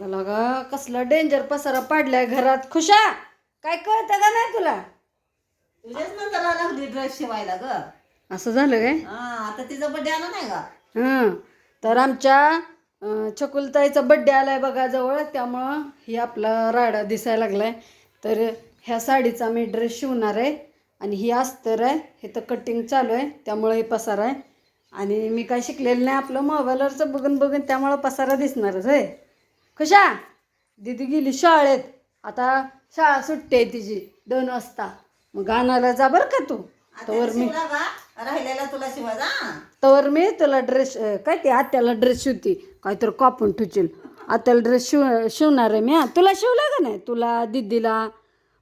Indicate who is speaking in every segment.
Speaker 1: लगा लगा कसला डेंजर पसारा पाडलाय घरात. खुशा काय कळतं का नाही तुला?
Speaker 2: तुझ्याच नंतर लागली ड्रेस शिवायला ग.
Speaker 1: असं झालं काय?
Speaker 2: हा आता तिचा बड्डे आला नाही का
Speaker 1: हां तर आमच्या अं, छकुलताईचा बड्डे आलाय बघा जवळ त्यामुळं ही आपला राडा दिसायला लागलाय. तर ह्या साडीचा मी ड्रेस शिवणार आहे आणि ही अस्तर आहे हे तर कटिंग चालू आहे त्यामुळं हे पसारा आहे. आणि मी काय शिकलेलं नाही आपलं मोबाईलवरचं बघून बघून त्यामुळं पसारा दिसणारच आहे. खुशा दीदी गेली शाळेत. आता शाळा सुट्टी आहे तिची दोन वाजता. मग आणायला जा बरं का तू? तवर मी
Speaker 2: राहिलेला तुला हा?
Speaker 1: तर मी तुला ड्रेस काय ते आत्याला ड्रेस शिवते. काहीतरी कापून ठुचील आत्याला ड्रेस शिव शिवणार आहे मी हा. तुला शिवला का नाही? तुला दिदीला.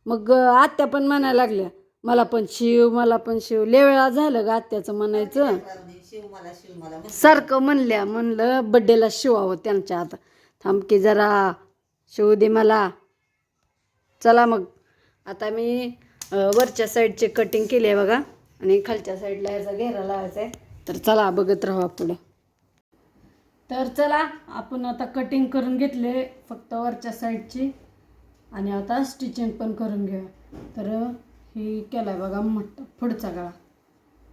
Speaker 1: मग आत्या पण म्हणायला लागल्या मला पण शिव मला पण शिव. लय वेळा झालं ग आत्याचं म्हणायचं.
Speaker 2: राहूदे, शिव मला शिव मला.
Speaker 1: सारखं म्हणल्या म्हणलं बड्डेला शिवावं त्यांच्या आता थांब की जरा शिवू दे मला. चला मग. आता मी वरच्या साईडची कटिंग केली आहे बघा. आणि खालच्या साईडला याचा घेरा लावायचा आहे. तर चला बघत राहा पुढं. तर चला आपण आता कटिंग करून घेतले फक्त वरच्या साईडची आणि आता स्टिचिंग पण करून घेऊया तर ही केला आहे बघा मोठा पुढचा गळा.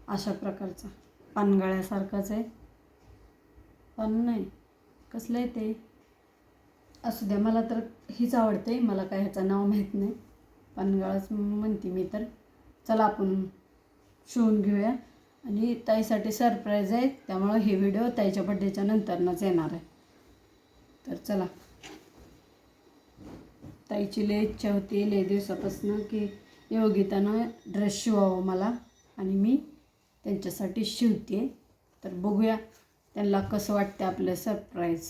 Speaker 1: अशा प्रकारचा. पानगळ्यासारखाच आहे. पण नाही. कसलं आहे ते? असू द्या मला तर हीच आवडते. मला काय ह्याचं नाव माहीत नाही. पानगळाच म्हणते मी तर. चला आपण शिवून घेऊया. आणि ताईसाठी सरप्राईज आहे. त्यामुळं हे व्हिडिओ ताईच्या बड्डेच्या नंतरनंच येणार आहे. तर चला. ताईची लय इच्छा होती लय दिवसापासून की योगितानं ड्रेस शिवावं मला. आणि मी त्यांच्यासाठी शिवते. तर बघूया त्यांना कसं वाटतं आपलं सरप्राईज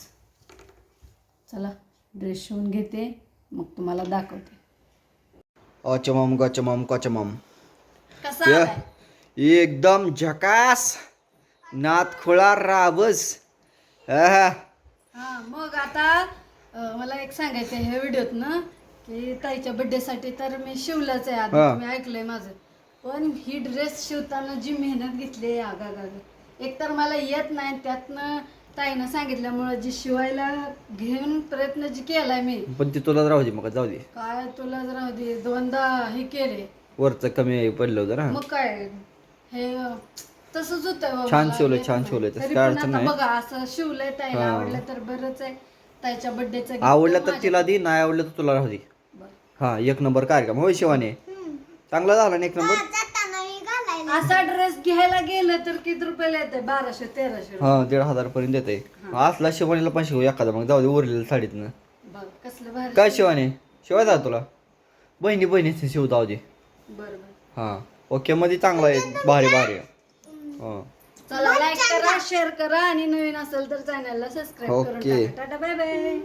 Speaker 1: चला. ड्रेस शिवून घेते मग तुम्हाला दाखवते
Speaker 3: अचमम गचमम कचमम? एकदम झकास नात खुळा राबस आहा.
Speaker 1: हा मग आता मला एक सांगायचं आहे ह्या व्हिडिओत ना की ताईच्या बड्डेसाठी तर मी शिवलंच आहे आधी
Speaker 3: हा.
Speaker 1: तुम्ही ऐकलंय माझं पण ही ड्रेस शिवताना जी मेहनत घेतली आगा गागा एक तर मला येत नाही त्यातनं ताईनं सांगितल्यामुळं जी शिवायला घेऊन प्रयत्न जी केलाय मी
Speaker 3: पण ती तुला राहू दे मग जाऊ दे.
Speaker 1: काय तुला राहू दे दोनदा हे केले.
Speaker 3: वरचं कमी पडलं होतं ना.
Speaker 1: मग काय हे तसंच होतं.
Speaker 3: छान शिवलंय, छान शिवलंय. तसं काय अडचण नाही.
Speaker 1: बघा असं शिवलंय ताईला
Speaker 3: हा.
Speaker 1: आवडलं तर बरंच आहे. ताईच्या बड्डेचं
Speaker 3: आवडलं तर तिला दे नाही आवडलं तर तुला राहू दे. हा एक नंबर कार्यक्रम होय शिवाने? चांगला झाला ना एक नंबर?
Speaker 1: असा ड्रेस घ्यायला गेलं तर किती रुपयाला येते बाराशे तेराशे
Speaker 3: हा दीड हजार पर्यंत येते असला शिवानीला पण शिवू एखादा मग जाऊ दे उरलेलं साडीतनं.
Speaker 1: बघ कसलं भारी.
Speaker 3: काय शिवाने? शिवायचा तुला. बहिणी बहिणी शिव जाऊ दे.
Speaker 1: बरं बरं.
Speaker 3: हा ओके मध्ये चांगला आहे. भारी भारी. हा.
Speaker 1: चला लाईक करा शेअर करा. आणि नवीन असेल तर चॅनलला सबस्क्राईब करून
Speaker 3: ओके.
Speaker 1: टाका. Tata bye bye